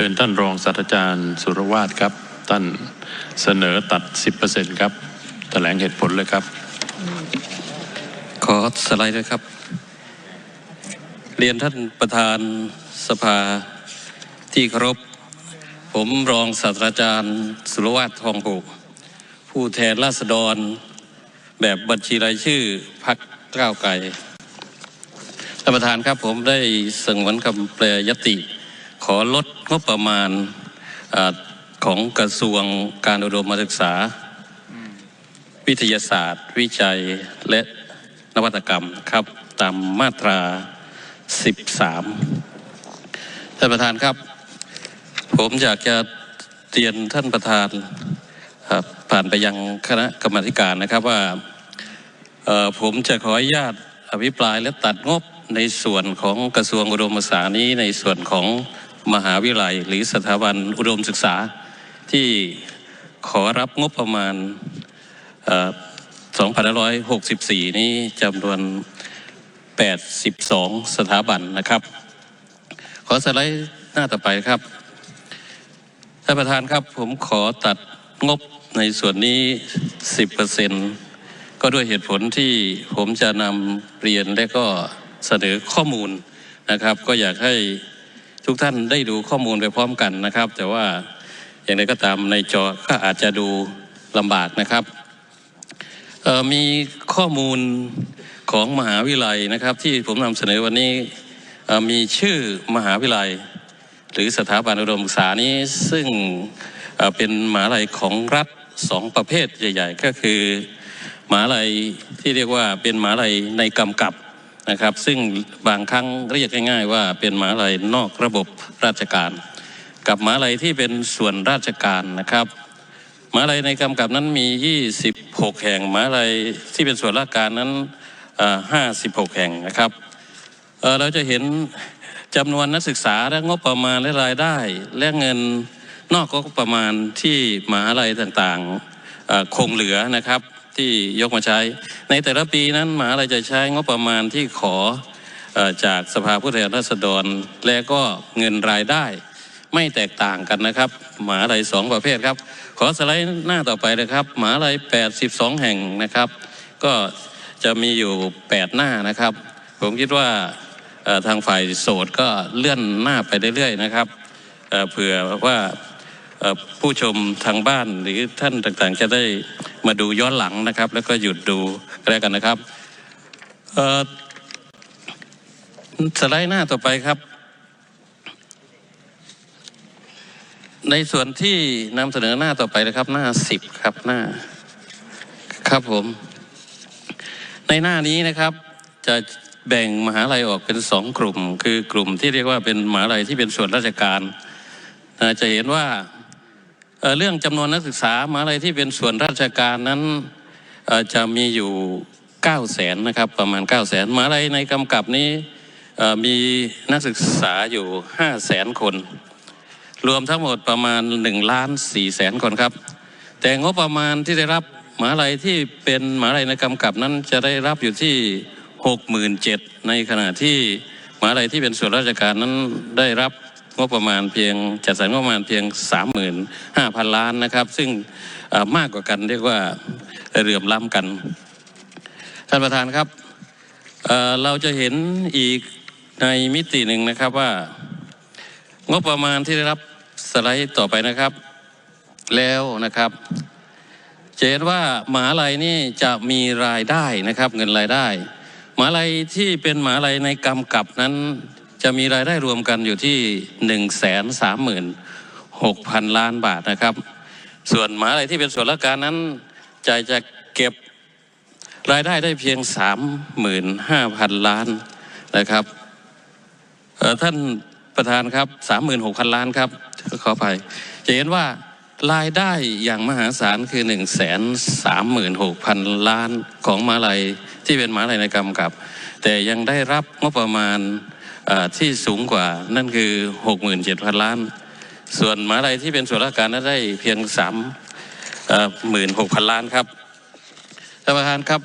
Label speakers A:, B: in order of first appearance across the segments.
A: ชิญท่านรองศาสตราจารย์สุรวาทครับ ท่านเสนอตัด 10%ครับ แถลงเหตุผลเลยครับ
B: ขอสไลด์ด้วยครับ เรียนท่านประธานสภาที่เคารพ ผมรองศาสตราจารย์สุรวัตรทองผูกผู้แทนราษฎร แบบบัญชีรายชื่อพักก้าวไกลท่านประธานครับผมได้สงวนคำแปลยติ ขอลดงบประมาณอของกระทรวงการอุดมศึกษา วิทยาศาสตร์ วิจัยและนวัตกรรมครับตามมาตรา 13 ท่านประธานครับ ผมอยากจะเรียนท่านประธานครับผ่านไปยังคณะกรรมการนะครับว่าผมจะขออนุญาตอภิปรายและตัดงบในส่วนของกระทรวงอุดมศึกษานี้ในส่วนของ มหาวิทยาลัย หรือสถาบันอุดมศึกษา ที่ขอรับงบประมาณ2564 นี้จำนวน 82 สถาบันนะครับ ขอสไลด์หน้าต่อไปครับ ท่านประธานครับผมขอตัดงบในส่วนนี้ 10%ก็ด้วยเหตุผลที่ผมจะนำเรียนและก็เสนอข้อมูลนะครับ ก็อยากให้ ทุกท่านได้ดูข้อมูลไปพร้อมกันนะครับ แต่ว่าอย่างไรก็ตามในจอก็อาจจะดูลำบากนะครับมีข้อมูลของมหาวิทยาลัยนะครับ ที่ผมนำเสนอวันนี้มีชื่อมหาวิทยาลัย หรือสถาบันอุดมศึกษานี้ซึ่งเเป็นมหาลัยของรัฐสองประเภทใหญ่ ๆ ก็คือมหาลัยที่เรียกว่าเป็นมหาลัยในกำกับ นะครับ ซึ่งบางครั้งเรียกง่าย ๆ ว่าเป็นมหาลัยนอกระบบราชการ กับมหาลัยที่เป็นส่วนราชการนะครับมหาลัยในกำกับนั้นมี 26 แห่งมหาลัยที่เป็นส่วนราชการนั้น 56 แห่งนะครับเเราจะเห็นจำนวนนักศึกษาและงบประมาณและรายได้ และเงินนอกงบประมาณที่มหาลัยต่างๆคงเหลือนะครับ ที่ยกมาใช้ ในแต่ละปีนั้นมหาลัยจะใช้งบประมาณที่ขอจากสภาผู้แทนราษฎร และก็เงินรายได้ไม่แตกต่างกันนะครับหมหาลัยสองประเภทครับ ขอสไลด์หน้าต่อไปเลยครับหมหาลัย82 แห่งนะครับ ก็จะมีอยู่ 8 หน้านะครับ ผมคิดว่าทางฝ่ายโสดก็เลื่อนหน้าไปเรื่อยๆนะครับเผื่อว่า ผู้ชมทางบ้านหรือท่านต่างๆ จะได้มาดูย้อนหลังนะครับ แล้วก็หยุดดูก็แล้วกันนะครับสไลด์หน้าต่อไปครับ ในส่วนที่นำเสนอหน้าต่อไปนะครับ หน้าสิบครับหน้า ครับผม ในหน้านี้นะครับ จะแบ่งมหาลัยออกเป็นสองกลุ่ม คือกลุ่มที่เรียกว่าเป็นมหาลัยที่เป็นส่วนราชการจะเห็นว่า เรื่องจำนวนนักศึกษามหาลัยที่เป็นส่วนราชการนั้นจะมีอยู่9 0 0แสนนะครับประมาณ9 0 0แสนมหาลัยในกำกับนี้มีนักศึกษาอยู่5 0 0แสนคน รวมทั้งหมดประมาณ1ล้าน4แสนคนครับ แต่งบประมาณที่ได้รับมหาลัยที่เป็นมหาลัยในกำกับนั้นจะได้รับอยู่ที่ 67,000ในขณะที่มหาลัยที่เป็นส่วนราชการนั้นได้รับ งบประมาณเพียงจัดสรรงบประมาณเพียง 35,000 ล้านนะครับ ซึ่งมากกว่ากันเรียกว่าเหลื่อมล้ำกัน ท่านประธานครับเเราจะเห็นอีกในมิติหนึ่งนะครับว่างบประมาณที่ได้รับสไลด์ต่อไปนะครับ แล้วนะครับจะเห็นว่าหมหาลัยนี่จะมีรายได้นะครับ เงินรายได้ หมหาลัยที่เป็นหมหาลัยในกำกับนั้น จะมีรายได้รวมกันอยู่ที่หนึ่งแสนสามหมื่นหกพันล้านบาทนะครับ ส่วนมหาลัยที่เป็นส่วนราชการนั้นจะจะเก็บรายได้ได้เพียงสามหมื่นห้าพันล้านนะครับท่านประธานครับสามหมื่นหกพันล้านครับขออภัยจะเห็นว่ารายได้อย่างมหาศาลคือหนึ่งแสนสามหมื่นหกพันล้านของมหาลัยที่เป็นมหาลัยในกำกับ แต่ยังได้รับงบประมาณ ที่สูงกว่านั่นคือหกหมื่นเจ็ดพันล้าน ส่วนมหาลัยที่เป็นส่วนราชการนั้นได้เพียงสามหมื่นหกพันล้านครับท่านประธานครับ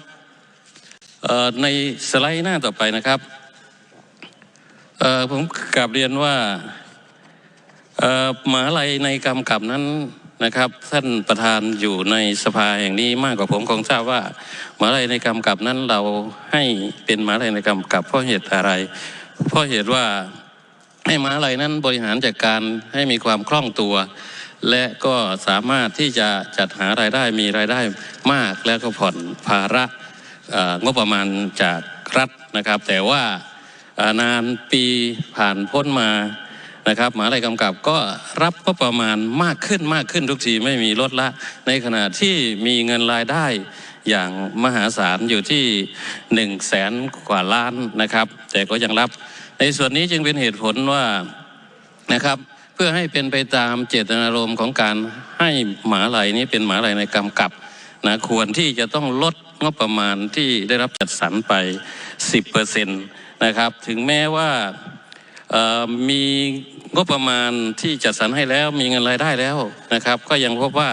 B: ในสไลด์หน้าต่อไปนะครับผมกลับเรียนว่ามหาลัยในกำกับนั้นนะครับ ท่านประธานอยู่ในสภาแห่งนี้มากกว่าผมคงทราบว่ามหาลัยในกำกับนั้นเราให้เป็นมหาลัยในกำกับเพราะเหตุอะไร เพราะเหตุว่าให้มหาลัยนั้นบริหารจัดการให้มีความคล่องตัว และก็สามารถที่จะจัดหารายได้มีรายได้มากแล้วก็ผ่อนภาระงบประมาณจากรัฐนะครับ แต่ว่านานปีผ่านพ้นมานะครับมหาลัยกำกับก็รับก็ประมาณมากขึ้นมากขึ้นทุกทีไม่มีลดละ ในขณะที่มีเงินรายได้อย่างมหาศาลอยู่ที่1นึ่งแสนกว่าล้านนะครับ แต่ก็ยังรับ ในส่วนนี้จึงเป็นเหตุผลว่านะครับเพื่อให้เป็นไปตามเจตนารมณ์ของการให้หมาลัยนี้เป็นหมาลัยในกำกับนะควรที่จะต้องลดงบประมาณที่ได้รับจัดสรรไป 10%นะครับถึงแม้ว่ามีงบประมาณที่จัดสรรให้แล้วมีเงินรายได้แล้วนะครับ ก็ยังพบว่า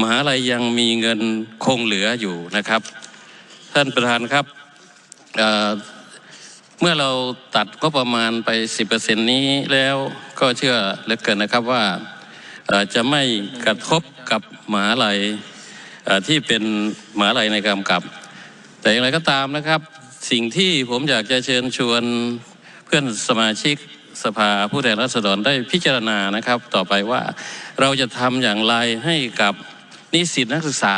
B: มหาลัยยังมีเงินคงเหลืออยู่นะครับ ท่านประธานครับ เมื่อเราตัดก็ประมาณไป 10%นี้แล้วก็เชื่อเหลือเกินนะครับว่าจะไม่กระทบกับมหาลัยที่เป็นมหาลัยในกำกับ แต่อย่างไรก็ตามนะครับ สิ่งที่ผมอยากจะเชิญชวนเพื่อนสมาชิกสภาผู้แทนราษฎรได้พิจารณานะครับ ต่อไปว่าเราจะทำอย่างไรให้กับนิสิตนักศึกษา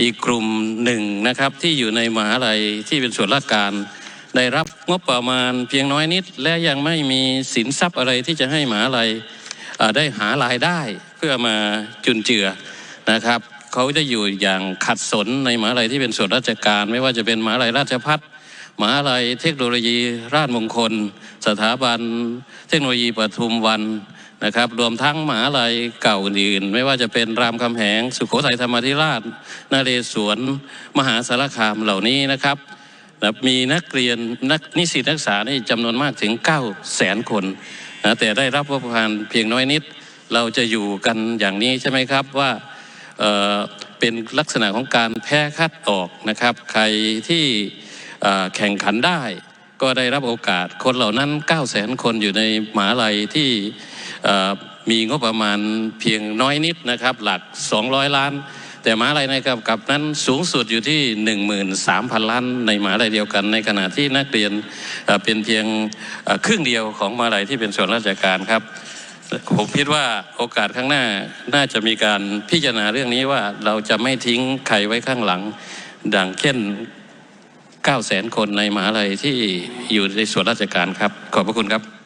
B: อีกกลุ่มหนึ่งนะครับ ที่อยู่ในมหาลัยที่เป็นส่วนราชการ ได้รับงบประมาณเพียงน้อยนิด และยังไม่มีสินทรัพย์อะไรที่จะให้หมหาลัยเอ่อได้หารายได้เพื่อมาจุนเจือนะครับเขาจะอยู่อย่างขัดสนในหมหาลัยที่เป็นส่วนราชการ ไม่ว่าจะเป็นหมหาลัยราชพัฒมหาลัยเทคโนโลยีราชมงคล สถาบัน เทคโนโลยีปทุมวันนะครับรวมทั้งหมหาลัยเก่าอื่น ไม่ว่าจะเป็นรามคำแหง สุโขทัยธรรมธิราชนาเรศวรมหาสารคามเหล่านี้นะครับ นะมีนักเรียนนักนิสิตนักศึกษานี่จำนวนมากถึง9 0 0แสนคนนะแต่ได้รับวัคซีนเพียงน้อยนิด เราจะอยู่กันอย่างนี้ใช่ไหมครับว่าเเป็นลักษณะของการแพ้คัดออกนะครับ ใครที่แข่งขันได้ก็ได้รับโอกาสคนเหล่านั้น 9 0 0 0 0 0คนอยู่ในมหาลัยที่มีงบประมาณเพียงน้อยนิดนะครับ หลัก 200 ล้าน แต่มหาลัยในกำกับนั้นสูงสุดอยู่ที่ 13,000 ล้านในมหาลัยเดียวกัน ในขณะที่นักเรียนเป็นเพียงครึ่งเดียวของมหาลัยที่เป็นส่วนราชการครับผมคิดว่าโอกาสข้างหน้าน่าจะมีการพิจารณาเรื่องนี้ว่าเราจะไม่ทิ้งใครไว้ข้างหลัง ดังเช่น 9 0 0 0 0 0 คนในมหาลัยที่อยู่ในส่วนราชการครับ ขอบพระคุณครับ